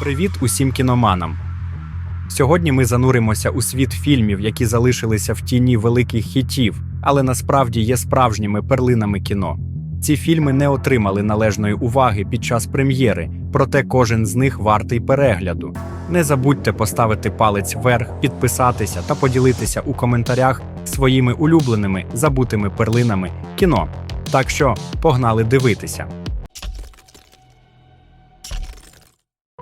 Привіт усім кіноманам! Сьогодні ми зануримося у світ фільмів, які залишилися в тіні великих хітів, але насправді є справжніми перлинами кіно. Ці фільми не отримали належної уваги під час прем'єри, проте кожен з них вартий перегляду. Не забудьте поставити палець вверх, підписатися та поділитися у коментарях своїми улюбленими забутими перлинами кіно. Так що погнали дивитися.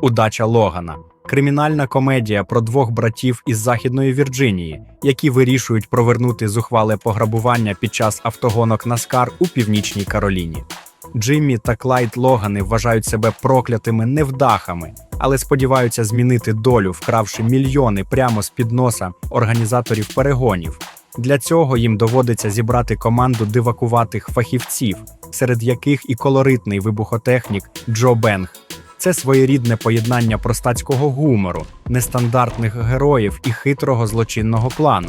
Удача Логана. Кримінальна комедія про двох братів із Західної Вірджинії, які вирішують провернути зухвале пограбування під час автогонок Наскар у північній Кароліні. Джиммі та Клайд Логани вважають себе проклятими невдахами, але сподіваються змінити долю, вкравши мільйони прямо з під носа організаторів перегонів. Для цього їм доводиться зібрати команду дивакуватих фахівців, серед яких і колоритний вибухотехнік Джо Бенг. Це своєрідне поєднання простацького гумору, нестандартних героїв і хитрого злочинного плану.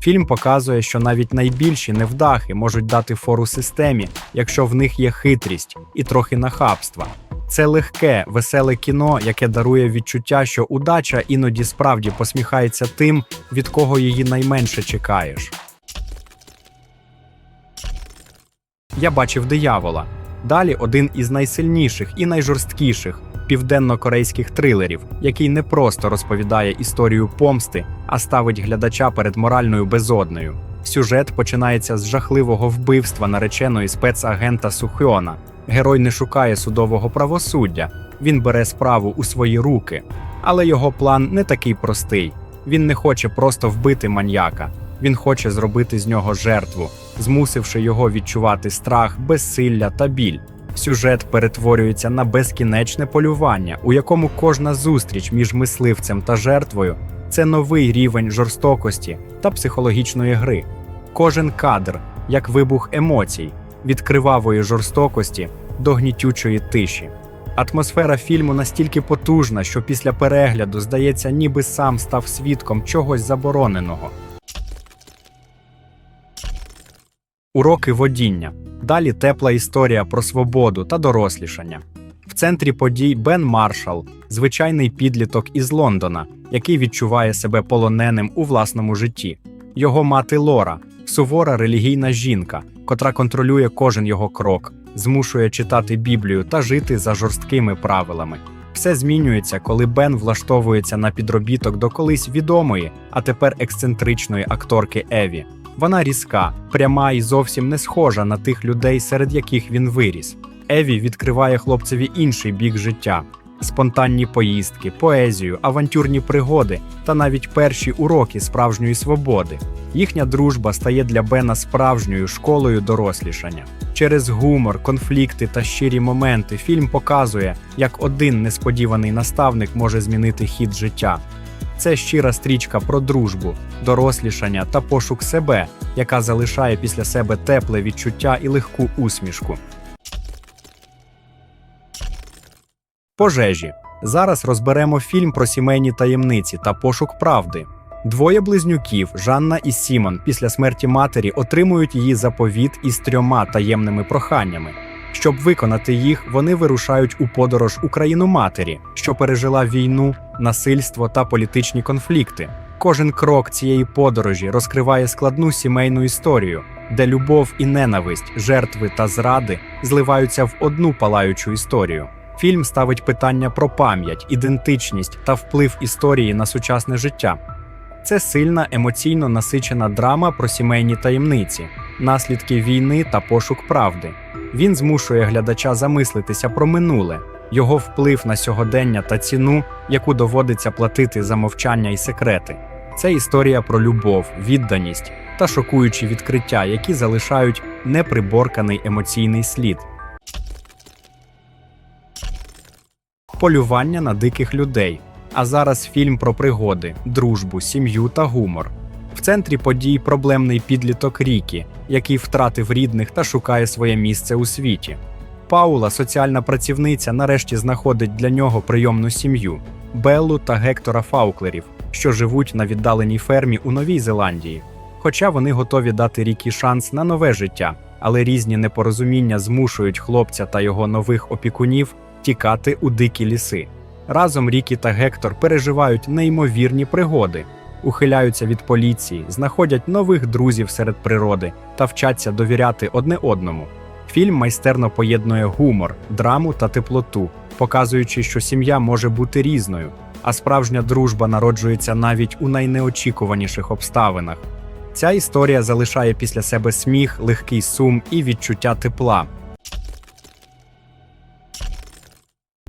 Фільм показує, що навіть найбільші невдахи можуть дати фору системі, якщо в них є хитрість і трохи нахабства. Це легке, веселе кіно, яке дарує відчуття, що удача іноді справді посміхається тим, від кого її найменше чекаєш. Я бачив диявола. Далі один із найсильніших і найжорсткіших південно-корейських трилерів, який не просто розповідає історію помсти, а ставить глядача перед моральною безоднею. Сюжет починається з жахливого вбивства нареченої спецагента Сухьона. Герой не шукає судового правосуддя, він бере справу у свої руки. Але його план не такий простий. Він не хоче просто вбити маньяка, він хоче зробити з нього жертву, змусивши його відчувати страх, безсилля та біль. Сюжет перетворюється на безкінечне полювання, у якому кожна зустріч між мисливцем та жертвою це новий рівень жорстокості та психологічної гри. Кожен кадр як вибух емоцій, від кривавої жорстокості до гнітючої тиші. Атмосфера фільму настільки потужна, що після перегляду здається, ніби сам став свідком чогось забороненого. Уроки водіння. Далі тепла історія про свободу та дорослішання. В центрі подій Бен Маршал, звичайний підліток із Лондона, який відчуває себе полоненим у власному житті. Його мати Лора, сувора релігійна жінка, котра контролює кожен його крок, змушує читати Біблію та жити за жорсткими правилами. Все змінюється, коли Бен влаштовується на підробіток до колись відомої, а тепер ексцентричної акторки Еві. Вона різка, пряма і зовсім не схожа на тих людей, серед яких він виріс. Еві відкриває хлопцеві інший бік життя: спонтанні поїздки, поезію, авантюрні пригоди та навіть перші уроки справжньої свободи. Їхня дружба стає для Бена справжньою школою дорослішання. Через гумор, конфлікти та щирі моменти фільм показує, як один несподіваний наставник може змінити хід життя. Це щира стрічка про дружбу, дорослішання та пошук себе, яка залишає після себе тепле відчуття і легку усмішку. Пожежі. Зараз розберемо фільм про сімейні таємниці та пошук правди. Двоє близнюків, Жанна і Сімон, після смерті матері отримують її заповіт із трьома таємними проханнями. Щоб виконати їх, вони вирушають у подорож у країну матері, що пережила війну, насильство та політичні конфлікти. Кожен крок цієї подорожі розкриває складну сімейну історію, де любов і ненависть, жертви та зради зливаються в одну палаючу історію. Фільм ставить питання про пам'ять, ідентичність та вплив історії на сучасне життя. Це сильна емоційно насичена драма про сімейні таємниці, наслідки війни та пошук правди. Він змушує глядача замислитися про минуле, його вплив на сьогодення та ціну, яку доводиться платити за мовчання і секрети. Це історія про любов, відданість та шокуючі відкриття, які залишають неприборканий емоційний слід. Полювання на диких людей. А зараз фільм про пригоди, дружбу, сім'ю та гумор. В центрі подій проблемний підліток Рікі, який втратив рідних та шукає своє місце у світі. Паула, соціальна працівниця, нарешті знаходить для нього прийомну сім'ю Беллу та Гектора Фауклерів, що живуть на віддаленій фермі у Новій Зеландії. Хоча вони готові дати Рікі шанс на нове життя, але різні непорозуміння змушують хлопця та його нових опікунів тікати у дикі ліси. Разом Рікі та Гектор переживають неймовірні пригоди, ухиляються від поліції, знаходять нових друзів серед природи та вчаться довіряти одне одному. Фільм майстерно поєднує гумор, драму та теплоту, показуючи, що сім'я може бути різною, а справжня дружба народжується навіть у найнеочікуваніших обставинах. Ця історія залишає після себе сміх, легкий сум і відчуття тепла.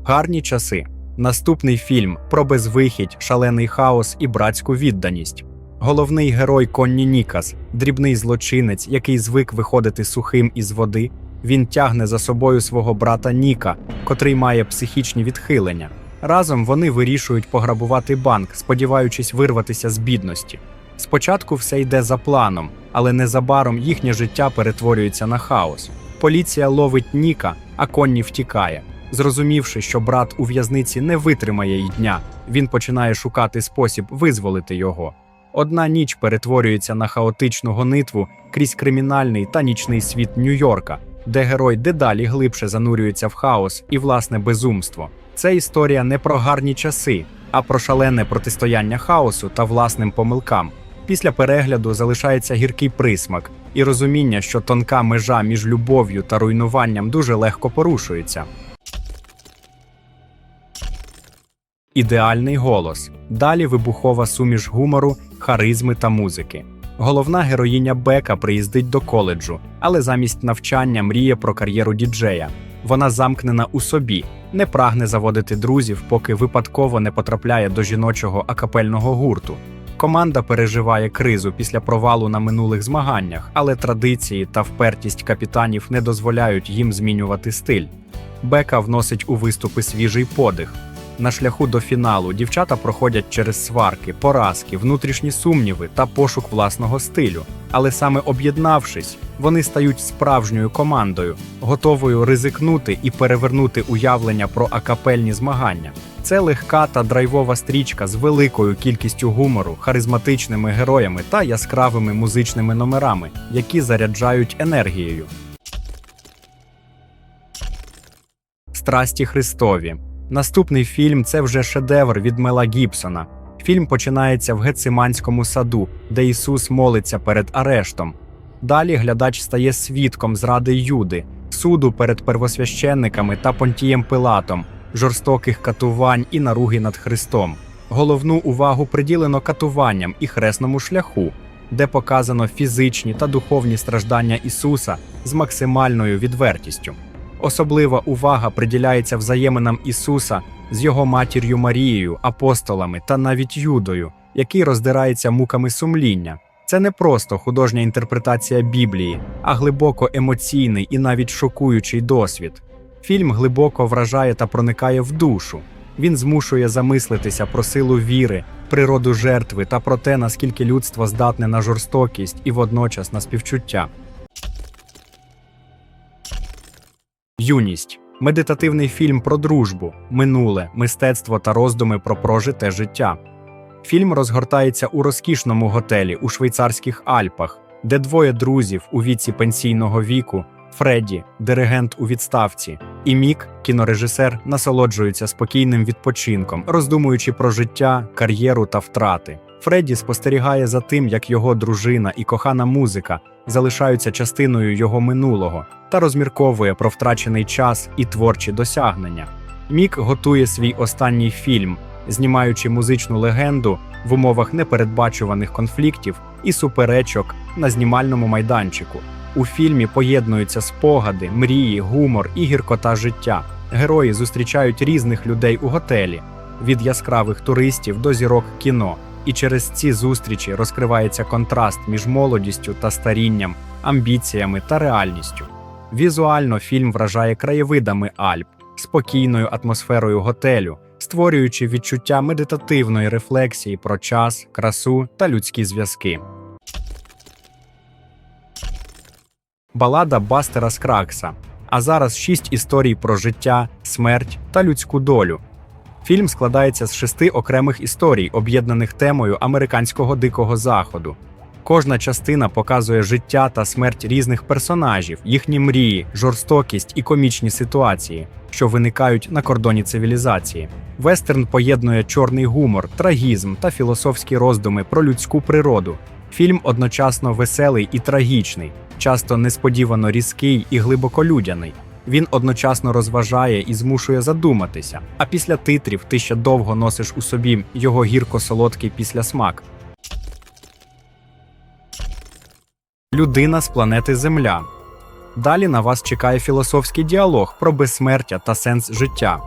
Гарні часи. Наступний фільм про безвихідь, шалений хаос і братську відданість. Головний герой Конні Нікас, дрібний злочинець, який звик виходити сухим із води. Він тягне за собою свого брата Ніка, котрий має психічні відхилення. Разом вони вирішують пограбувати банк, сподіваючись вирватися з бідності. Спочатку все йде за планом, але незабаром їхнє життя перетворюється на хаос. Поліція ловить Ніка, а Конні втікає. Зрозумівши, що брат у в'язниці не витримає й дня, він починає шукати спосіб визволити його. Одна ніч перетворюється на хаотичну гонитву крізь кримінальний та нічний світ Нью-Йорка, де герой дедалі глибше занурюється в хаос і власне безумство. Це історія не про гарні часи, а про шалене протистояння хаосу та власним помилкам. Після перегляду залишається гіркий присмак і розуміння, що тонка межа між любов'ю та руйнуванням дуже легко порушується. Ідеальний голос. Далі вибухова суміш гумору, харизми та музики. Головна героїня Бека приїздить до коледжу, але замість навчання мріє про кар'єру діджея. Вона замкнена у собі, не прагне заводити друзів, поки випадково не потрапляє до жіночого акапельного гурту. Команда переживає кризу після провалу на минулих змаганнях, але традиції та впертість капітанів не дозволяють їм змінювати стиль. Бека вносить у виступи свіжий подих. На шляху до фіналу дівчата проходять через сварки, поразки, внутрішні сумніви та пошук власного стилю. Але саме об'єднавшись, вони стають справжньою командою, готовою ризикнути і перевернути уявлення про акапельні змагання. Це легка та драйвова стрічка з великою кількістю гумору, харизматичними героями та яскравими музичними номерами, які заряджають енергією. Страсті Христові. Наступний фільм це вже шедевр від Мела Гібсона. Фільм починається в Гециманському саду, де Ісус молиться перед арештом. Далі глядач стає свідком зради Юди, суду перед первосвященниками та Понтієм Пилатом, жорстоких катувань і наруги над Христом. Головну увагу приділено катуванням і хресному шляху, де показано фізичні та духовні страждання Ісуса з максимальною відвертістю. Особлива увага приділяється взаєминам Ісуса з його матір'ю Марією, апостолами та навіть Юдою, який роздирається муками сумління. Це не просто художня інтерпретація Біблії, а глибоко емоційний і навіть шокуючий досвід. Фільм глибоко вражає та проникає в душу. Він змушує замислитися про силу віри, природу жертви та про те, наскільки людство здатне на жорстокість і водночас на співчуття. Юність медитативний фільм про дружбу, минуле, мистецтво та роздуми про прожите життя. Фільм розгортається у розкішному готелі у швейцарських Альпах, де двоє друзів у віці пенсійного віку Фредді, диригент у відставці, і Мік, кінорежисер, насолоджуються спокійним відпочинком, роздумуючи про життя, кар'єру та втрати. Фредді спостерігає за тим, як його дружина і кохана музика залишаються частиною його минулого та розмірковує про втрачений час і творчі досягнення. Мік готує свій останній фільм, знімаючи музичну легенду в умовах непередбачуваних конфліктів і суперечок на знімальному майданчику. У фільмі поєднуються спогади, мрії, гумор і гіркота життя. Герої зустрічають різних людей у готелі від яскравих туристів до зірок кіно. І через ці зустрічі розкривається контраст між молодістю та старінням, амбіціями та реальністю. Візуально фільм вражає краєвидами Альп, спокійною атмосферою готелю, створюючи відчуття медитативної рефлексії про час, красу та людські зв'язки. Балада Бастера Скракса. А зараз шість історій про життя, смерть та людську долю. Фільм складається з шести окремих історій, об'єднаних темою американського дикого заходу. Кожна частина показує життя та смерть різних персонажів, їхні мрії, жорстокість і комічні ситуації, що виникають на кордоні цивілізації. Вестерн поєднує чорний гумор, трагізм та філософські роздуми про людську природу. Фільм одночасно веселий і трагічний, часто несподівано різкий і глибоколюдяний. Він одночасно розважає і змушує задуматися, а після титрів ти ще довго носиш у собі його гірко-солодкий післясмак. Людина з планети Земля. Далі на вас чекає філософський діалог про безсмертя та сенс життя.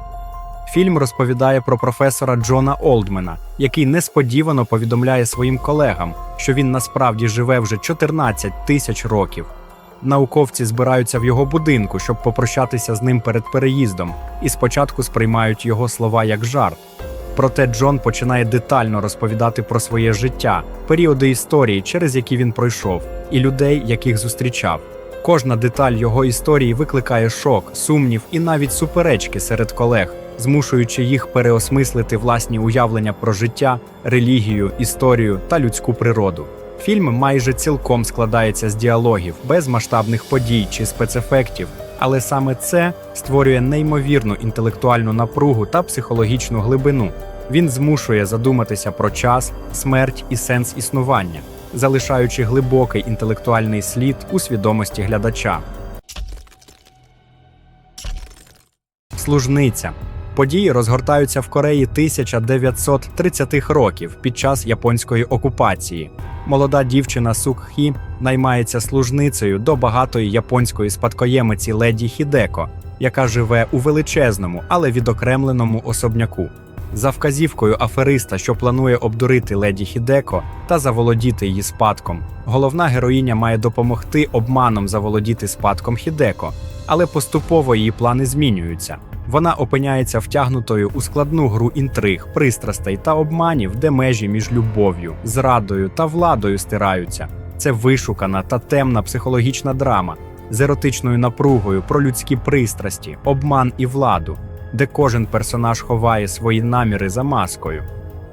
Фільм розповідає про професора Джона Олдмена, який несподівано повідомляє своїм колегам, що він насправді живе вже 14 тисяч років. Науковці збираються в його будинку, щоб попрощатися з ним перед переїздом, і спочатку сприймають його слова як жарт. Проте Джон починає детально розповідати про своє життя, періоди історії, через які він пройшов, і людей, яких зустрічав. Кожна деталь його історії викликає шок, сумнів і навіть суперечки серед колег, змушуючи їх переосмислити власні уявлення про життя, релігію, історію та людську природу. Фільм майже цілком складається з діалогів, без масштабних подій чи спецефектів, але саме це створює неймовірну інтелектуальну напругу та психологічну глибину. Він змушує задуматися про час, смерть і сенс існування, залишаючи глибокий інтелектуальний слід у свідомості глядача. Служниця. Події розгортаються в Кореї 1930-х років під час японської окупації. Молода дівчина Сук Хі наймається служницею до багатої японської спадкоємиці леді Хідеко, яка живе у величезному, але відокремленому особняку. За вказівкою афериста, що планує обдурити леді Хідеко та заволодіти її спадком, головна героїня має допомогти обманом заволодіти спадком Хідеко, але поступово її плани змінюються. Вона опиняється втягнутою у складну гру інтриг, пристрастей та обманів, де межі між любов'ю, зрадою та владою стираються. Це вишукана та темна психологічна драма з еротичною напругою про людські пристрасті, обман і владу, де кожен персонаж ховає свої наміри за маскою.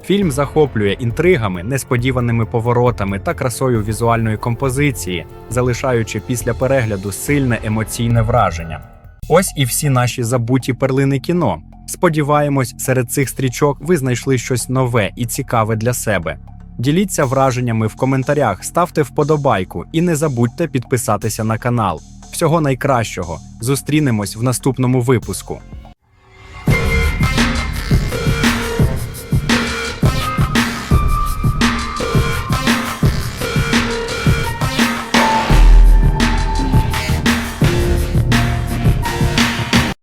Фільм захоплює інтригами, несподіваними поворотами та красою візуальної композиції, залишаючи після перегляду сильне емоційне враження. Ось і всі наші забуті перлини кіно. Сподіваємось, серед цих стрічок ви знайшли щось нове і цікаве для себе. Діліться враженнями в коментарях, ставте вподобайку і не забудьте підписатися на канал. Всього найкращого! Зустрінемось в наступному випуску.